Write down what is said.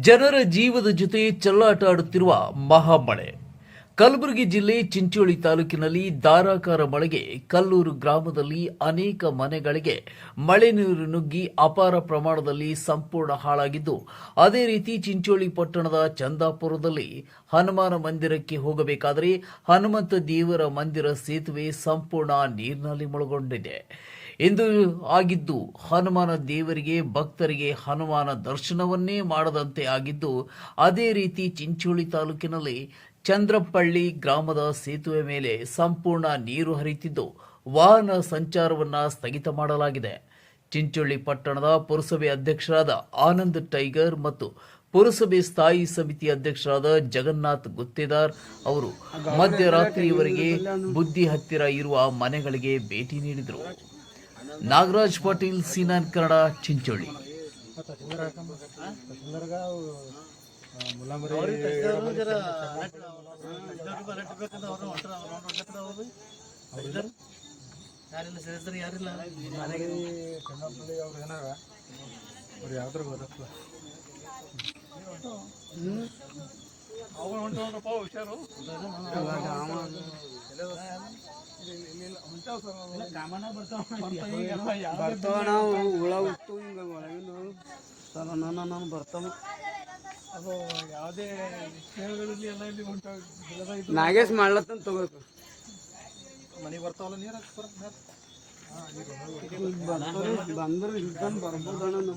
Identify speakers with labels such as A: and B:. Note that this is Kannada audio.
A: ಜನರ ಜೀವದ ಜೊತೆ ಚೆಲ್ಲಾಟ ಆಡುತ್ತಿರುವ ಮಹಾಮಳೆ. ಕಲಬುರಗಿ ಜಿಲ್ಲೆ ಚಿಂಚೋಳಿ ತಾಲೂಕಿನಲ್ಲಿ ಧಾರಾಕಾರ ಮಳೆಗೆ ಕಲ್ಲೂರು ಗ್ರಾಮದಲ್ಲಿ ಅನೇಕ ಮನೆಗಳಿಗೆ ಮಳೆ ನೀರು ನುಗ್ಗಿ ಅಪಾರ ಪ್ರಮಾಣದಲ್ಲಿ ಸಂಪೂರ್ಣ ಹಾಳಾಗಿದ್ದು, ಅದೇ ರೀತಿ ಚಿಂಚೋಳಿ ಪಟ್ಟಣದ ಚಂದಾಪುರದಲ್ಲಿ ಹನುಮಾನ ಮಂದಿರಕ್ಕೆ ಹೋಗಬೇಕಾದರೆ ಹನುಮಂತ ದೇವರ ಮಂದಿರ ಸೇತುವೆ ಸಂಪೂರ್ಣ ನೀರಿನಲ್ಲಿ ಮುಳುಗೊಂಡಿದೆ. ಇಂದು ಆಗಿದ್ದು, ಹನುಮಾನ ದೇವರಿಗೆ ಭಕ್ತರಿಗೆ ಹನುಮಾನ ದರ್ಶನವನ್ನೇ ಮಾಡದಂತೆ ಆಗಿದ್ದು, ಅದೇ ರೀತಿ ಚಿಂಚೋಳಿ ತಾಲೂಕಿನಲ್ಲಿ ಚಂದ್ರಪಳ್ಳಿ ಗ್ರಾಮದ ಸೇತುವೆ ಮೇಲೆ ಸಂಪೂರ್ಣ ನೀರು ಹರಿಯುತ್ತಿದ್ದು, ವಾಹನ ಸಂಚಾರವನ್ನು ಸ್ಥಗಿತ ಮಾಡಲಾಗಿದೆ. ಚಿಂಚೋಳಿ ಪಟ್ಟಣದ ಪುರಸಭೆ ಅಧ್ಯಕ್ಷರಾದ ಆನಂದ್ ಟೈಗರ್ ಮತ್ತು ಪುರಸಭೆ ಸ್ಥಾಯಿ ಸಮಿತಿ ಅಧ್ಯಕ್ಷರಾದ ಜಗನ್ನಾಥ್ ಗುತ್ತೇದಾರ್ ಅವರು ಮಧ್ಯರಾತ್ರಿಯವರೆಗೆ ಬುದ್ಧಿ ಹತ್ತಿರ ಇರುವ ಮನೆಗಳಿಗೆ ಭೇಟಿ ನೀಡಿದರು. ನಾಗರಾಜ್ ಪಾಟೀಲ್, ಸೀನಾನ್ ಕನ್ನಡ, ಚಿಂಚೋಳಿ.
B: ಯಾರಿಲ್ಲ ಸದಸ್ಯರು ಯಾರಿಲ್ಲ
C: ಚೆನ್ನಪ್ಪಳ್ಳಿ ಅವ್ರು ಏನಾರ ಅವ್ರು ಯಾವ್ದ್ರ ಗೊತ್ತಲ್ಲ
D: ಬರ್ತಾವ ನಾವು ಹುಳ ಹುಟ್ಟು ಹಿಂಗೆ ಒಳಗಿಂದ ಸಲ ನನ್ನ ನಾನು ಬರ್ತಾವ
C: ಅದು ಯಾವುದೇ ಕ್ಷೇತ್ರಗಳಲ್ಲಿ ಎಲ್ಲ ಇಲ್ಲಿ ಉಂಟು.
D: ನಾಗೇಶ್ ಮಾಡ್ಲತ್ತಂತ ತಗೋಬೇಕು.
C: ಮನೆಗೆ ಬರ್ತಾವಲ್ಲ ನೀರು
D: ಬರ್ತಾರೆ ಬಂದ್ರೆ ಹಿಡ್ಕೊಂಡು ಬರ್ಬೋದಣ್ಣ